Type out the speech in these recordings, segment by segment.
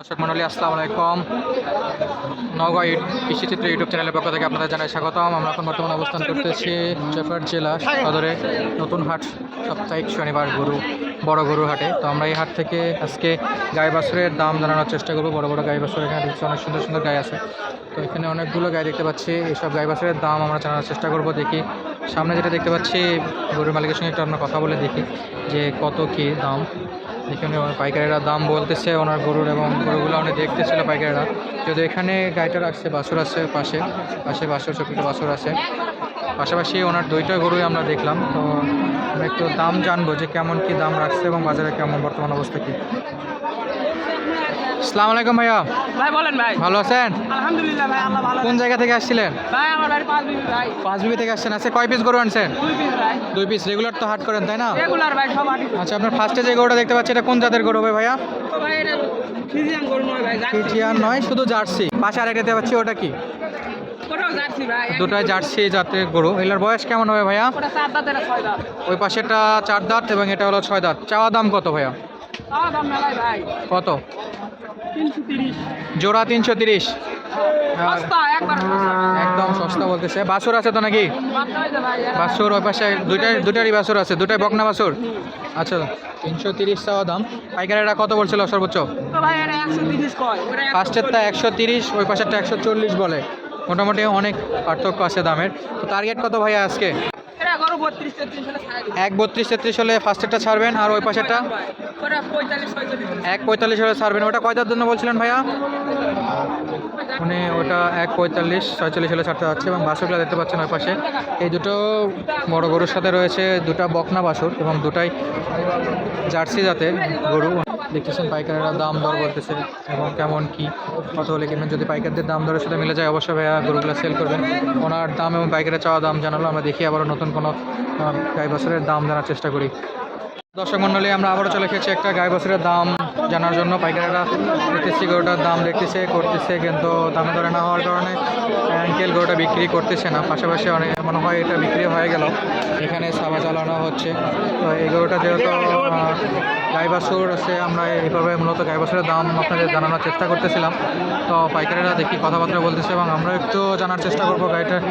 দর্শক মন্ডলী আসসালামু আলাইকুম। নওগাঁ ইউ- কৃষিচিত্র ইউটিউব চ্যানেলের পক্ষ থেকে আপনাদের জানাই স্বাগতম। আমরা এখন বর্তমানে অবস্থান করতেছি জয়পুরহাট জেলা সদরে নতুন হাট, সাপ্তাহিক শনিবার গরু, বড় গরু হাটে। তো আমরা এই হাট থেকে আজকে গাই বাছুরের দাম জানানোর চেষ্টা করব। বড় বড় গাই বাছুর এখানে দেখছি অনেক সুন্দর সুন্দর গাই আছে। তো এখানে অনেকগুলো গাই দেখতে পাচ্ছি। এইসব গাই বাছুরের দাম আমরা জানানোর চেষ্টা করব। দেখি সামনে যেটা দেখতে পাচ্ছি, গরুর মালিকের সঙ্গে একটু আমরা কথা বলে দেখি যে কত কি দাম। এখানে পাইকারিরা দাম বলতেছে, ওনার গরুর এবং গরুগুলো উনি দেখতেছিল পাইকারিরা। যদি এখানে গাইটা রাখছে বাছুর আছে পাশে পাশে বাছুর ছোটো বাছুর আছে। পাশাপাশি ওনার দুইটা গরুই আমরা দেখলাম। তো একটু দাম জানব যে কেমন কি দাম রাখছে এবং বাজারে কেমন বর্তমান অবস্থা কি। আসসালামু আলাইকুম ভাইয়া। ভাই বলেন ভাই। ভালো আছেন? আলহামদুলিল্লাহ ভাই আল্লাহ ভালো কোন জায়গা থেকে আসছিলেন? ভাই আমার বাড়ি পাঁচ মিনিট ভাই। পাঁচ বিবি থেকে আসছেন। আজকে কয় পিস গরু আনছেন? দুই পিস ভাই। দুই পিস রেগুলার তো হাট করেন তাই না? রেগুলার ভাই সব আটি আচ্ছা আপনার ফার্স্টে যে গরুটা দেখতে পাচ্ছি এটা কোন জাতের গরু হবে ভাইয়া? তো ভাই এটা ফিজিয়ান গরু নয় ভাই জার্সি। নয় শুধু জার্সি। পাশে আরেকটা দেখতে পাচ্ছি ওটা কি? দুটাই জার্সি জাতের গরু। এগুলোর বয়স কেমন হবে ভাইয়া? ওই পাশেরটা চার দাঁত এবং এটা হলো ছয় দাঁত। চাওয়া দাম কত ভাইয়া? কত? জোড়া তিনশো তিরিশ। একদম সস্তা বলতেছে। বাছুর আছে তো নাকি? বাছুর ওই পাশে দুইটাই দুটারই বাছুর আছে। দুটাই বকনা বাছুর আচ্ছা তিনশো তিরিশ চাওয়া দাম। পাইকারিটা কত বলছিল সর্বোচ্চ? ফার্স্টেরটা একশো তিরিশ ওই পাশেরটা একশো চল্লিশ বলে। মোটামুটি অনেক পার্থক্য আছে দামের। তো টার্গেট কত ভাইয়া আজকে? এক বত্রিশ তেত্রিশ হলে ফার্স্টেরটা ছাড়বেন, আর ওই পাশেরটা? এক পঁয়তাল্লিশ হলে ছাড়বেন। ওটা কয়টার জন্য বলছিলেন ভাইয়া? মানে ওটা এক পঁয়তাল্লিশ, ছয়চল্লিশ হলে ছাড়তে যাচ্ছে এবং বাসুরগুলো দেখতে পাচ্ছেন ওই পাশে। এই দুটো বড় গরুর সাথে রয়েছে দুটা বকনা বাসুর এবং দুটাই জার্সি জাতের গরু। দেখতেছেন পাইকারেরা দাম দর বলতেছে এবং কেমন কি কত হলে কিনবেন। যদি পাইকারদের দাম দরের সাথে মিলে যায়, অবশ্যই ভাইয়া গরুগুলো সেল করবেন। ওনার দাম এবং পাইকারের চাওয়া দাম জানালো। আমরা দেখি আবারও নতুন কোনো গাই বছরের দাম জানার চেষ্টা করি। দর্শক মণ্ডলী আমরা আবারও চলে খেয়েছি একটা গাই বছরের দাম জানার জন্য পাইকারেরা দেখতেছি গরুটার দাম দেখতেছে করতেছে কিন্তু দামে ধরে না হওয়ার কারণে অ্যাঙ্কেল গরুটা বিক্রি করতেছে না। পাশাপাশি অনেক মনে হয় এটা বিক্রি হয়ে গেল। এখানে সাবা চালানো হচ্ছে। তো এই গরুটা যেহেতু আহ, গাই বাছুর আছে আমরা এইভাবে মূলত গাই বাছুরের দাম আপনাদের জানানোর চেষ্টা করতেছিলাম। তো পাইকারেরা দেখি কথাবার্তা বলতেছে এবং আমরা একটু জানার চেষ্টা করব গাড়িটার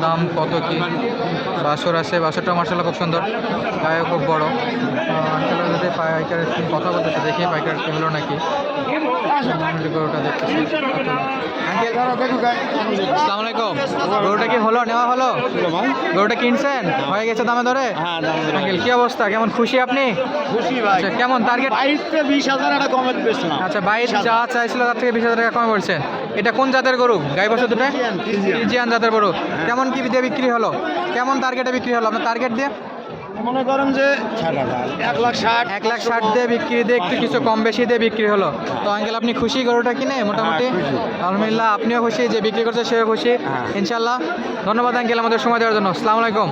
দাম কত কি। বাছুর আছে বাছুরটা মার্শাল্লাহ খুব সুন্দর গায়ে খুব বড়। পাইকারের কথা বলতেছে দেখি পাইকার কি হলো নাকি? গরুটা দেখতেছি। আসসালামু আলাইকুম। গরুটা কি হলো? নেওয়া হলো? গরুটা কিনছেন? হয়ে গেছে দামে ধরে আঙ্কেল কি অবস্থা? কেমন খুশি আপনি? খুশি ভাই। আচ্ছা কেমন টার্গেট বিশ হাজার একটা কমে বেচলাম। আচ্ছা বাইশ যা চাইছিল তার থেকে বিশ হাজার টাকা কমে পড়ছে। এটা কোন জাতের গরু? গাই বছর দুটো? জাতের গরু। কেমন কি দিয়ে বিক্রি হলো? কেমন টার্গেটে বিক্রি হলো? আপনার টার্গেট দিয়ে? মনে করেন যে এক লাখ ষাট। এক লাখ ষাট দিয়ে বিক্রি দিয়ে একটু কিছু কম বেশি দিয়ে বিক্রি হলো। তো আঙ্কেল আপনি খুশি গরুটা কিনে? মোটামুটি? হ্যাঁ, আলহামদুলিল্লাহ আপনিও খুশি যে বিক্রি করছে সেও খুশি। হ্যাঁ। ইনশাল্লাহ ধন্যবাদ আঙ্কেল আমাদের সময় দেওয়ার জন্য। আসসালামু আলাইকুম।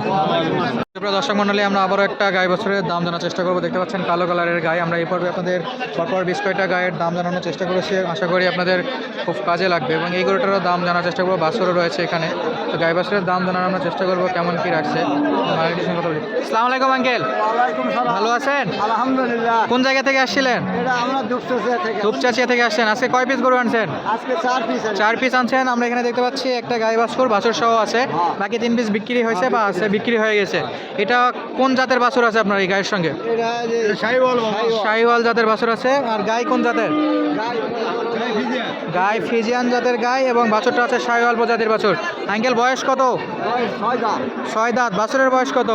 দর্শক মন্ডলী আমরা আবারও একটা গাই বছরের দাম জানার চেষ্টা করব। দেখতে পাচ্ছেন কালো কালারের গায়ে। আমরা এই পর্বে আপনাদের পরপর বেশ কয়েকটা গায়ের দাম জানানোর চেষ্টা করেছি। আশা করি আপনাদের খুব কাজে লাগবে এবং এই গরুটারও দাম জানার চেষ্টা করব। বাছরও রয়েছে এখানে। তো গাই বাছরের দাম জানানোর আমরা চেষ্টা করব কেমন কী রাখছে। বলি। আলাইকুম আঙ্কেল। ভালো আছেন? আলহামদুলিল্লাহ। কোন জায়গা থেকে আসছিলেন? আমরা থেকে। আসছেন। আজকে কয় পিস গরু আনছেন? চার পিস আনছেন। আমরা এখানে দেখতে পাচ্ছি একটা গাই বাছুর বাছুর সহ আছে। বাকি তিন পিস বিক্রি হয়েছে বা আছে বিক্রি হয়ে গেছে। এটা কোন জাতের বাছুর আছে আপনার এই গায়ের সঙ্গে? এটা শাহিওয়াল জাতের বাছুর আছে। আর গাই কোন জাতের? গাই ফিজিয়ান। জাতের গাই এবং বাছুরটা আছে শাহিওয়াল প্রজাতির বাছুর। আঙ্কেল বয়স কত? ছয় দাঁত। বাছুরের বয়স কত?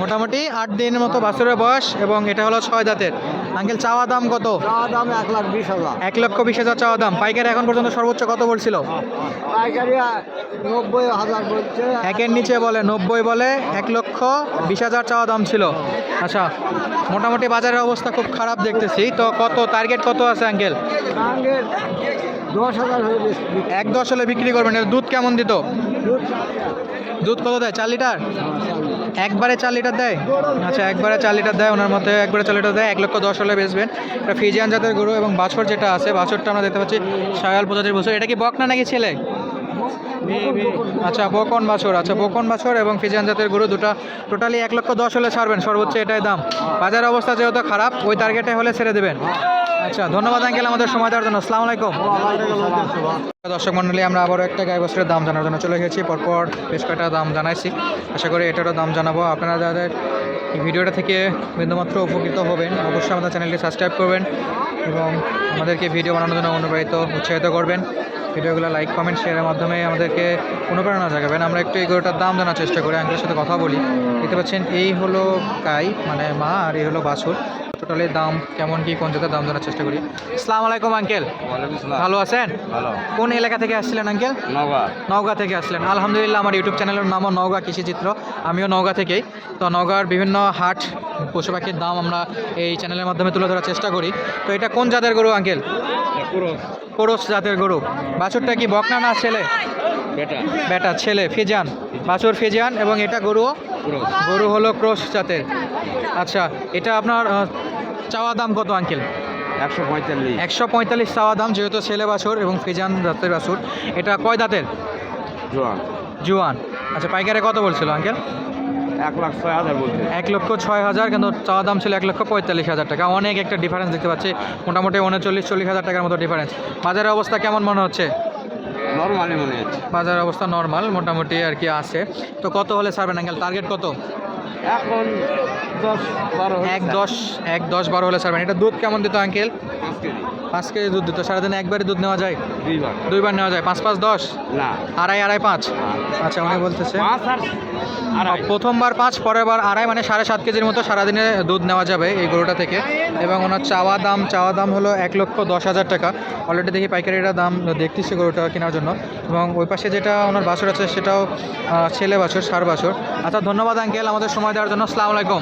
মোটামুটি আট দিনের মতো বাছুরের বয়স এবং এটা হলো ছয় দাঁতের। আঙ্কেল চাওয়া দাম কত? চাওয়া দাম এক লাখ বিশ হাজার। এক লক্ষ বিশ হাজার চাওয়া দাম। পাইকারি এখন পর্যন্ত সর্বোচ্চ কত বলছিল? পাইকারি নব্বই হাজার বলছে। একের নিচে বলে নব্বই বলে এক লক্ষ বিশ হাজার চাওয়া দাম ছিল। আচ্ছা মোটামুটি বাজারের অবস্থা খুব খারাপ দেখতেছি। তো কত টার্গেট কত আছে আঙ্কেল? এক দশ হলে বিক্রি করবেন দুধ কেমন দিত? দুধ কত দেয় চার লিটার? একবারে চার লিটার দেয়? আচ্ছা একবারে চার লিটার দেয়, ওনার মতে একবারে চার লিটার দেয়, এক লক্ষ দশ হলে বেচবেন। এটা ফিজিয়ান জাতের গরু এবং বাছর যেটা আছে, বাছরটা আমরা দেখতে পাচ্ছি সায়াল প্রজাতির বছর। এটা কি বকনা নাকি ছেলে? আচ্ছা বকন বাছর আচ্ছা বকন বাছর এবং ফিজিয়ান জাতের গরু দুটো টোটালি এক লক্ষ দশ হলে ছাড়বেন, সর্বোচ্চ এটাই দাম। বাজার অবস্থা যেহেতু খারাপ, ওই টার্গেটে হলে ছেড়ে দেবেন। আচ্ছা ধন্যবাদ আঙ্কেল আমাদের সময় দেওয়ার জন্য। আসসালামু আলাইকুম। দর্শক মন্ডলী, আমরা আবারও একটা গাই বছরের দাম জানার জন্য চলে গেছি। পরপর বেশ কয়েকটা দাম জানাইছি। আশা করি এটারও দাম জানাব। আপনারা যাদের এই ভিডিওটা থেকে বিন্দুমাত্র উপকৃত হবেন, অবশ্যই আমাদের চ্যানেলটি সাবস্ক্রাইব করবেন এবং আমাদেরকে ভিডিও বানানোর জন্য অনুপ্রাণিত, উৎসাহিত করবেন। ভিডিওগুলো লাইক কমেন্ট শেয়ারের মাধ্যমে আমাদেরকে অনুপ্রেরণা জাগাবেন। আমরা একটু এই গরুটার দাম জানার চেষ্টা করি আঙ্কেলের সাথে কথা বলি। দেখতে পাচ্ছেন, এই হলো গাই মানে মা, আর এই হলো বাছুর। টোটালি দাম কেমন কি কোন জাতের দাম জানার চেষ্টা করি। আসসালামু আলাইকুম আঙ্কেল। ভালো আছেন? ভালো। কোন এলাকা থেকে আসছিলেন আঙ্কেল? নগা নওগাঁ থেকে আসলেন আলহামদুলিল্লাহ আমার ইউটিউব চ্যানেলের নামও নওগাঁ কৃষিচিত্র আমিও নওগাঁ থেকেই। তো নওগাঁর বিভিন্ন হাট পশু পাখির দাম আমরা এই চ্যানেলের মাধ্যমে তুলে ধরার চেষ্টা করি। তো এটা কোন জাতের গরু আঙ্কেল? কোরস জাতের গরু। বাছুরটা কি বকনা না ছেলে? বেটা। বেটা ছেলে ফেজান বাছুর ফিজান এবং এটা গরু। গরু হলো ক্রস জাতের। আচ্ছা এটা আপনার চাওয়া দাম কত আঙ্কেল? একশো পঁয়তাল্লিশ। একশো পঁয়তাল্লিশ চাওয়া দাম যেহেতু ছেলে বাছুর এবং ফেজান জাতের বাছুর। এটা কয় দাঁতের? জোয়ান। জুয়ান। আচ্ছা পাইকারে কত বলছিল আঙ্কেল? এক লাখ ছয় হাজার বলছে। এক লক্ষ ছয় হাজার কিন্তু চাওয়া দাম ছিল এক লক্ষ পঁয়তাল্লিশ হাজার টাকা। অনেক একটা ডিফারেন্স দেখতে পাচ্ছি। মোটামুটি উনচল্লিশ চল্লিশ হাজার টাকার মতো ডিফারেন্স বাজারের অবস্থা কেমন মনে হচ্ছে? নর্মালি মনে হচ্ছে। বাজারের অবস্থা নর্মাল মোটামুটি আর কি আছে। তো কত হলে ছাড়বেন আঙ্কেল টার্গেট কত? এখন দশ বারো এক দশ এক দশ বারো হলে ছাড়বেন। এটা দুধ কেমন দিত আঙ্কেল কেজি? পাঁচ কেজি দুধ দিত সারাদিনে একবারে দুধ নেওয়া যায়? দুইবার। দুইবার নেওয়া যায়? পাঁচ পাঁচ দশ? না। আড়াই আড়াই পাঁচ? আচ্ছা উনি বলতেছে। প্রথমবার পাঁচ পরের বার আড়াই মানে সাড়ে সাত কেজির মতো সারাদিনে দুধ নেওয়া যাবে এই গরুটা থেকে। এবং ওনার চাওয়া দাম চাওয়া দাম হলো এক লক্ষ দশ হাজার টাকা। অলরেডি দেখি পাইকারিরা দাম দেখতেছে গরুটা কেনার জন্য। এবং ওই পাশে যেটা ওনার বাছর আছে সেটাও ছেলে বাছর সার বাছর। আচ্ছা ধন্যবাদ আঙ্কেল আমাদের সময় দেওয়ার জন্য। আসসালামু আলাইকুম।